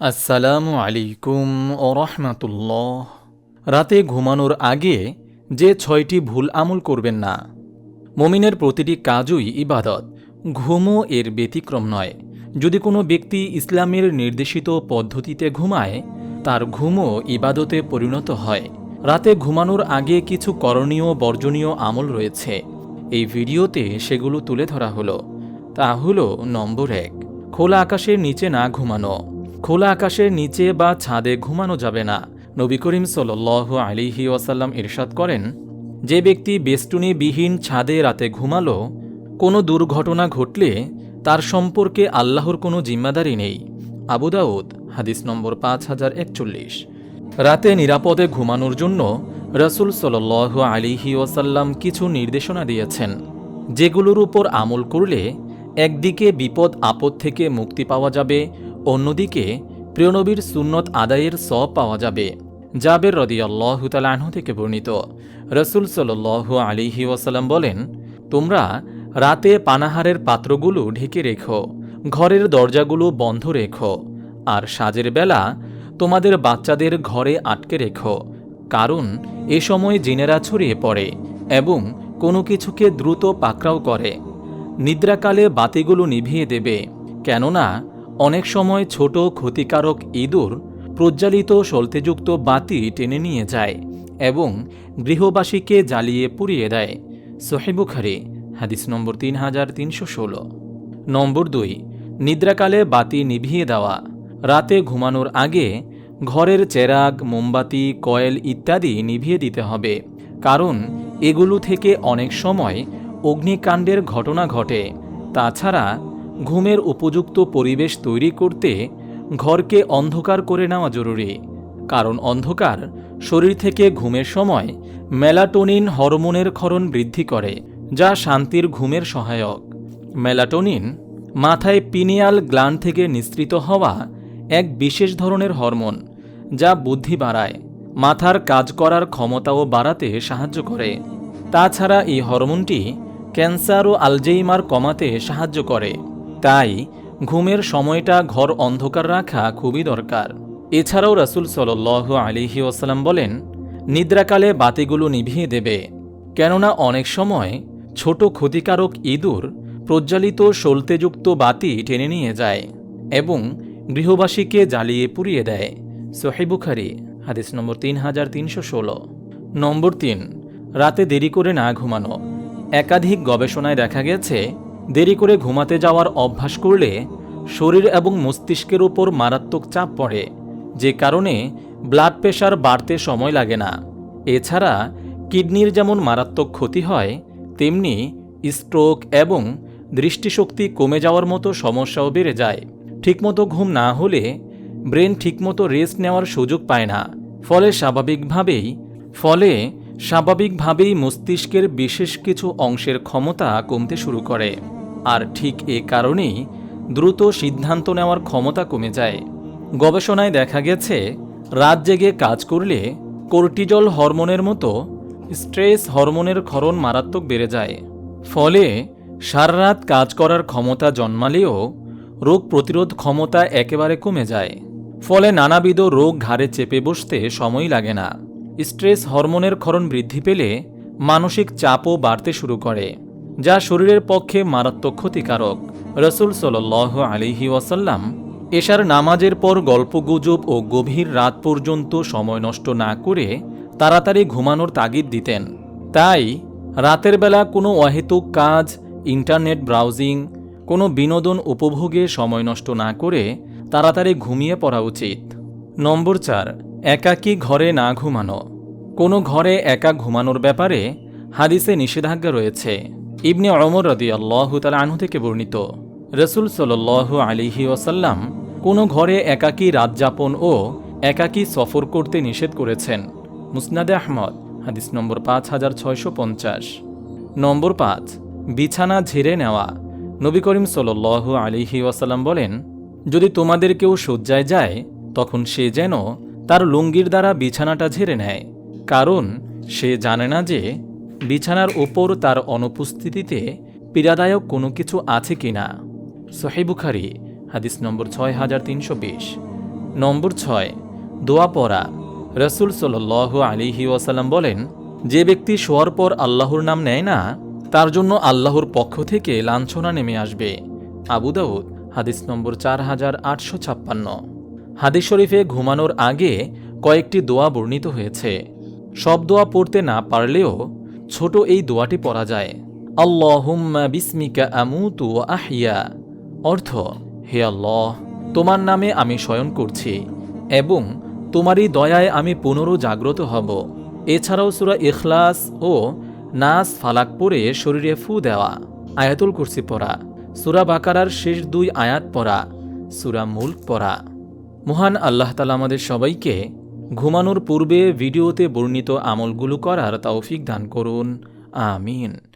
আসসালামু আলাইকুম ও রহমাতুল্লাহ। রাতে ঘুমানোর আগে যে ছয়টি ভুল আমল করবেন না, মমিনের প্রতিটি কাজই ইবাদত, ঘুমও এর ব্যতিক্রম নয়। যদি কোনো ব্যক্তি ইসলামের নির্দেশিত পদ্ধতিতে ঘুমায়, তার ঘুমও ইবাদতে পরিণত হয়। রাতে ঘুমানোর আগে কিছু করণীয় বর্জনীয় আমল রয়েছে। এই ভিডিওতে সেগুলো তুলে ধরা হলো। তা হলো নম্বর এক, খোলা আকাশের নিচে না ঘুমানো। খোলা আকাশের নিচে বা ছাদে ঘুমানো যাবে না। নবী করিম সাল আলিহি ওয়াসাল্লাম ইরশাদ করেন, যে ব্যক্তি বেষ্টনীবিহীন ছাদে রাতে ঘুমালো, কোনো দুর্ঘটনা ঘটলে তার সম্পর্কে আল্লাহর কোনো জিম্মাদারি নেই। আবু দাউদ, হাদিস নম্বর পাঁচ হাজার একচল্লিশ। রাতে নিরাপদে ঘুমানোর জন্য রসুল সাল আলিহি ওয়াসাল্লাম কিছু নির্দেশনা দিয়েছেন, যেগুলোর উপর আমল করলে একদিকে বিপদ আপদ থেকে মুক্তি পাওয়া যাবে অন্যদিকে, প্রিয়নবীর সুন্নত আদায়ের সব পাওয়া যাবে। জাবের রদিয়াল্লাহ তালাহ থেকে বর্ণিত। রসুল সাল আলিহি ওয়াসাল্লাম বলেন, তোমরা রাতে পানাহারের পাত্রগুলো ঢেকে রেখো, ঘরের দরজাগুলো বন্ধ রেখো, আর সাজের বেলা তোমাদের বাচ্চাদের ঘরে আটকে রেখো, কারণ এ সময় জিনেরা ছড়িয়ে পড়ে এবং কোনো কিছুকে দ্রুত পাকড়াও করে। নিদ্রাকালে বাতিগুলো নিভিয়ে দেবে, কেননা অনেক সময় ছোট ক্ষতিকারক ইঁদুর প্রজ্বালিত সলতেযুক্ত বাতি টেনে নিয়ে যায় এবং গৃহবাসীকে জ্বালিয়ে পুড়িয়ে দেয়। সোহেবুখারি হাদিস নম্বর তিন হাজার তিনশো ষোলো। নম্বর দুই, নিদ্রাকালে বাতি নিভিয়ে দেওয়া। রাতে ঘুমানোর আগে ঘরের চেরাগ, মোমবাতি, কয়েল ইত্যাদি নিভিয়ে দিতে হবে, কারণ এগুলো থেকে অনেক সময় অগ্নিকাণ্ডের ঘটনা ঘটে। তাছাড়া ঘুমের উপযুক্ত পরিবেশ তৈরি করতে ঘরকে অন্ধকার করে নেওয়া জরুরি। কারণ অন্ধকার শরীর থেকে ঘুমের সময় মেলাটোনিন হরমোনের ক্ষরণ বৃদ্ধি করে, যা শান্তির ঘুমের সহায়ক। মেলাটোনিন মাথায় পিনিয়াল গ্ল্যান্ড থেকে নিঃসৃত হওয়া এক বিশেষ ধরনের হরমোন, যা বুদ্ধি বাড়ায়, মাথার কাজ করার ক্ষমতাও বাড়াতে সাহায্য করে। তাছাড়া এই হরমোনটি ক্যান্সার ও আলজেইমার কমাতে সাহায্য করে। তাই ঘুমের সময়টা ঘর অন্ধকার রাখা খুবই দরকার। এছাড়াও রাসুল সাল আলিহি ওসালাম বলেন, নিদ্রাকালে বাতিগুলো নিভিয়ে দেবে। কেননা অনেক সময় ছোট ক্ষতিকারক ইঁদুর প্রজ্বালিত সলতেযুক্ত বাতি টেনে নিয়ে যায় এবং গৃহবাসীকে জ্বালিয়ে পুড়িয়ে দেয়। সোহেবুখারি হাদিস নম্বর তিন হাজার তিনশো ষোলো। নম্বর তিন, রাতে দেরি করে না ঘুমানো। একাধিক গবেষণায় দেখা গেছে দেরি করে ঘুমাতে যাওয়ার অভ্যাস করলে শরীর এবং মস্তিষ্কের উপর মারাত্মক চাপ পড়ে, যে কারণে ব্লাড প্রেশার বাড়তে সময় লাগে না। এছাড়া কিডনির যেমন মারাত্মক ক্ষতি হয়, তেমনি স্ট্রোক এবং দৃষ্টিশক্তি কমে যাওয়ার মতো সমস্যাও বেড়ে যায়। ঠিকমতো ঘুম না হলে ব্রেন ঠিকমতো রেস্ট নেওয়ার সুযোগ পায় না। ফলে স্বাভাবিকভাবেই ফলে স্বাভাবিকভাবেই মস্তিষ্কের বিশেষ কিছু অংশের ক্ষমতা কমতে শুরু করে। আর ঠিক এ কারণেই দ্রুত সিদ্ধান্ত নেওয়ার ক্ষমতা কমে যায়। গবেষণায় দেখা গেছে, রাত জেগে কাজ করলে কোর্টিজল হরমোনের মতো স্ট্রেস হরমোনের ক্ষরণ মারাত্মক বেড়ে যায়। ফলে সারারাত কাজ করার ক্ষমতা জন্মালেও রোগ প্রতিরোধ ক্ষমতা একেবারে কমে যায়। ফলে নানাবিধ রোগ ঘাড়ে চেপে বসতে সময় লাগে না। স্ট্রেস হরমোনের ক্ষরণ বৃদ্ধি পেলে মানসিক চাপও বাড়তে শুরু করে। যা শরীরের পক্ষে মারাত্মক ক্ষতিকারক। রসুল সাল আলিহি ওয়াসাল্লাম এশার নামাজের পর গল্পগুজব ও গভীর রাত পর্যন্ত সময় নষ্ট না করে তাড়াতাড়ি ঘুমানোর তাগিদ দিতেন। তাই রাতের বেলা কোনো অহেতুক কাজ, ইন্টারনেট ব্রাউজিং, কোনো বিনোদন উপভোগে সময় নষ্ট না করে তাড়াতাড়ি ঘুমিয়ে পড়া উচিত। নম্বর চার, একাকী ঘরে না ঘুমানো। কোনো ঘরে একা ঘুমানোর ব্যাপারে হাদিসে নিষেধাজ্ঞা রয়েছে। ইবনে অমর রদি আল্লাহ তালা আনহু থেকে বর্ণিত, রসুল সাল আলিহি ওসাল্লাম কোনো ঘরে একাকী রাত যাপন ও একাকী সফর করতে নিষেধ করেছেন। মুসনাদে আহমদ, হাদিস নম্বর পাঁচ হাজার ছয়শো পঞ্চাশ। নম্বর পাঁচ, বিছানা ঝেড়ে নেওয়া। নবী করিম সাল আলিহি ওয়াসাল্লাম বলেন, যদি তোমাদের কেউ শয্যায় যায়, তখন সে যেন তার লুঙ্গির দ্বারা বিছানাটা ঝেড়ে নেয়। কারণ সে জানে না যে বিছানার ওপর তার অনুপস্থিতিতে পীড়াদায়ক কোনো কিছু আছে কিনা সোহেবুখারি হাদিস নম্বর ছয় হাজার তিনশো বিশ। নম্বর ছয়, দোয়া পড়া। রসুল সাল আলিহি ওয়াসাল্লাম বলেন, যে ব্যক্তি শোয়ার পর আল্লাহর নাম নেয় না, তার জন্য আল্লাহর পক্ষ থেকে লাঞ্ছনা নেমে আসবে। আবু দাউদ, হাদিস নম্বর চার হাজার আটশো ছাপ্পান্ন। হাদিস শরীফে ঘুমানোর আগে কয়েকটি দোয়া বর্ণিত হয়েছে। সব দোয়া পড়তে না পারলেও ছোট এই দোয়াটি পড়া যায়। আল্লাহুম্মা বিসমিকা আমুতু আহিয়া অর্থ, হে আল্লাহ, তোমার নামে আমি শয়ন করছি এবং তোমারই দয়ায় আমি পুনরু জাগ্রত হব। এছাড়াও সুরা ইখলাস ও নাস ফালাক পরে শরীরে ফু দেওয়া। আয়াতুল কুরসি পড়া। সুরা বাকারার শেষ দুই আয়াত পড়া। সুরা মুল্ক পড়া। মহান আল্লাহ তালা আমাদের সবাইকে ঘুমানোর পূর্বে ভিডিওতে বর্ণিত আমলগুলো করার তৌফিক দান করুন। আমিন।